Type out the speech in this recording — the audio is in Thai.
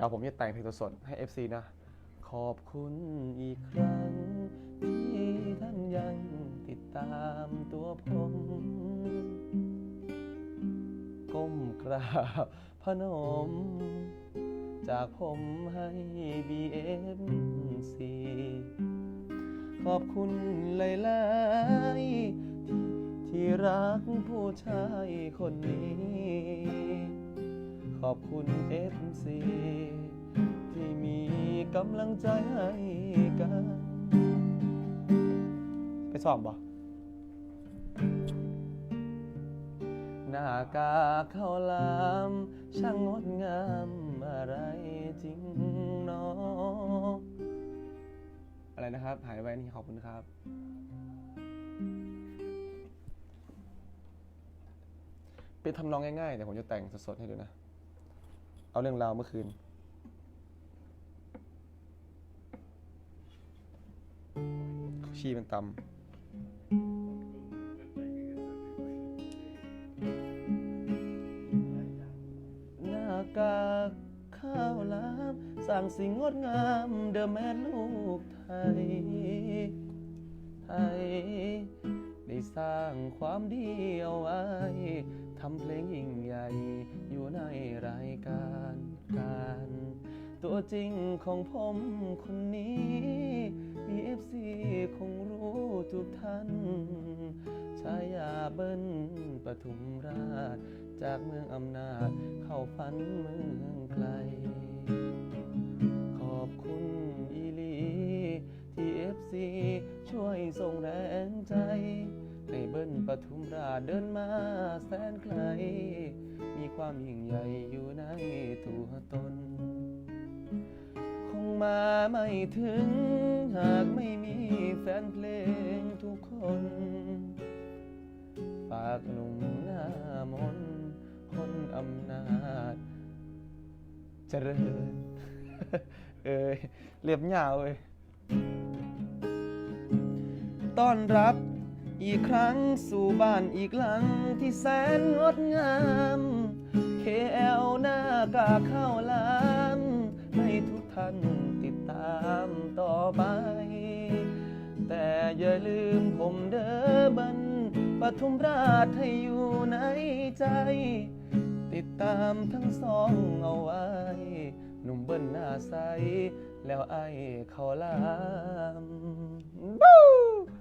ดี๋ยวผมจะแต่งเพลงสดๆให้ FC นะ ขอบคุณอีกครั้ง ที่ท่านยังติดตามตัวผม ก้มกราบพนม จากผมให้ BMC ขอบคุณหลายๆที่ที่รักผู้ชายคนนี้ อบคุณ FC ที่มีกำลังใจให้กัน ไปสอบบ่หน้ากากข้าลามช่างงดงามอะไรจริงเนาะอะไรนะครับ หายไว้นี่ขอบคุณครับ เป็นทำนองง่ายๆแต่ผมจะแต่งสดๆให้ดูนะ เอาเรื่องราวเมื่อคืน ชีเป็นตำหน้ากากข้าวหลามสร้างสิ่งงดงามเดิมแม่ลูกไทย ไทย ได้สร้างความดีเอาไว้ ตัวจริงของผมคนนี้ BFC คงรู้ทุกท่านชายาเบิ้ลปทุมราช จากเมืองอำนาจเข้าฝันเมืองไกล ขอบคุณอีลีที่ FC ช่วยส่งแรงใจ ให้เบิ้ลปทุมราชเดินมาแสนไกล มีความยิ่งใหญ่อยู่ ไม่ถึง หากไม่มีแฟนเพลงทุกคนฝากหนุ่มหน้ามนคนอำนาจ เจริญ เอ้ยเรียบยาวเอ้ยต้อนรับอีกครั้งสู่บ้านอีกหลังที่แสนงดงาม KL หน้ากากข้าลา อย่าลืมผมเด้อบันปทุมราชให้อยู่ในใจ ติดตามทั้งสองเอาไว้ หนุ่มเบิ้ลหน้าใส แล้วไอ้เขาลามบู